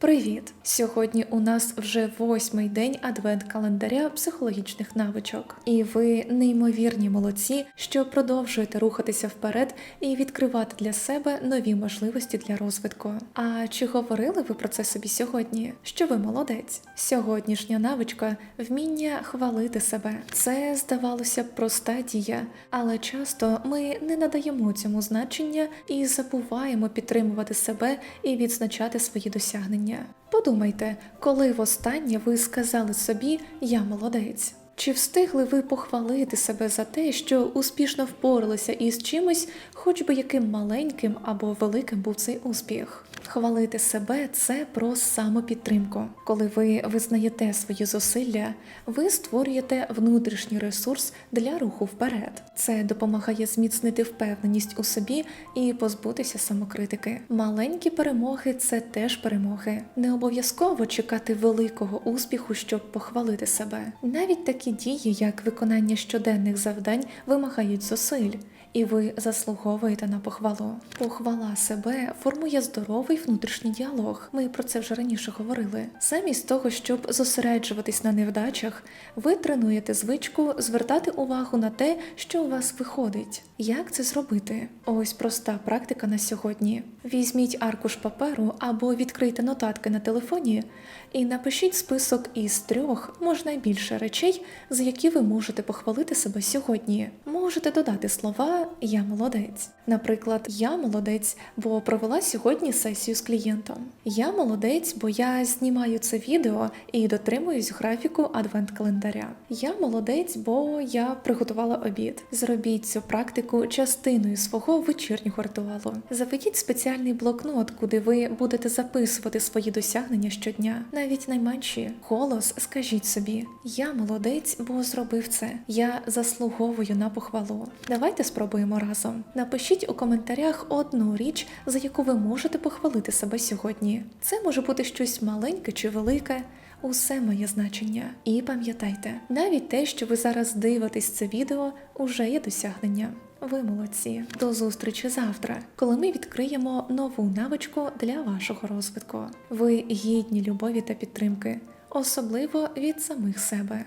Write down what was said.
Привіт! Сьогодні у нас вже восьмий день адвент-календаря психологічних навичок, і ви неймовірні молодці, що продовжуєте рухатися вперед і відкривати для себе нові можливості для розвитку. А чи говорили ви про це собі сьогодні? Що ви молодець? Сьогоднішня навичка вміння хвалити себе. Це здавалося б проста дія, але часто ми не надаємо цьому значення і забуваємо підтримувати себе і відзначати свої досягнення. Подумайте, коли востаннє ви сказали собі Я молодець. Чи встигли ви похвалити себе за те, що успішно впоралися із чимось, хоч би яким маленьким або великим був цей успіх? Хвалити себе це про самопідтримку. Коли ви визнаєте свої зусилля, ви створюєте внутрішній ресурс для руху вперед. Це допомагає зміцнити впевненість у собі і позбутися самокритики. Маленькі перемоги це теж перемоги. Не обов'язково чекати великого успіху, щоб похвалити себе. Навіть такі дії, як виконання щоденних завдань, вимагають зусиль. І ви заслуговуєте на похвалу. Похвала себе формує здоровий внутрішній діалог. Ми про це вже раніше говорили. Замість того, щоб зосереджуватись на невдачах, ви тренуєте звичку звертати увагу на те, що у вас виходить. Як це зробити? Ось проста практика на сьогодні. Візьміть аркуш паперу або відкрийте нотатки на телефоні і напишіть список із трьох, можна більше речей, за які ви можете похвалити себе сьогодні. Можете додати слова Я молодець. Наприклад, я молодець, бо провела сьогодні сесію з клієнтом. Я молодець, бо я знімаю це відео і дотримуюсь графіку адвент-календаря. Я молодець, бо я приготувала обід. Зробіть цю практику частиною свого вечірнього ритуалу. Заведіть спеціальний блокнот, куди ви будете записувати свої досягнення щодня, навіть найменші. Голос скажіть собі: Я молодець, бо зробив це. Я заслуговую на похвалу. Давайте спробуємо разом. Напишіть у коментарях одну річ, за яку ви можете похвалити себе сьогодні. Це може бути щось маленьке чи велике. Усе має значення. І пам'ятайте, навіть те, що ви зараз дивитесь це відео, уже є досягненням. Ви молодці. До зустрічі завтра, коли ми відкриємо нову навичку для вашого розвитку. Ви гідні любові та підтримки, особливо від самих себе.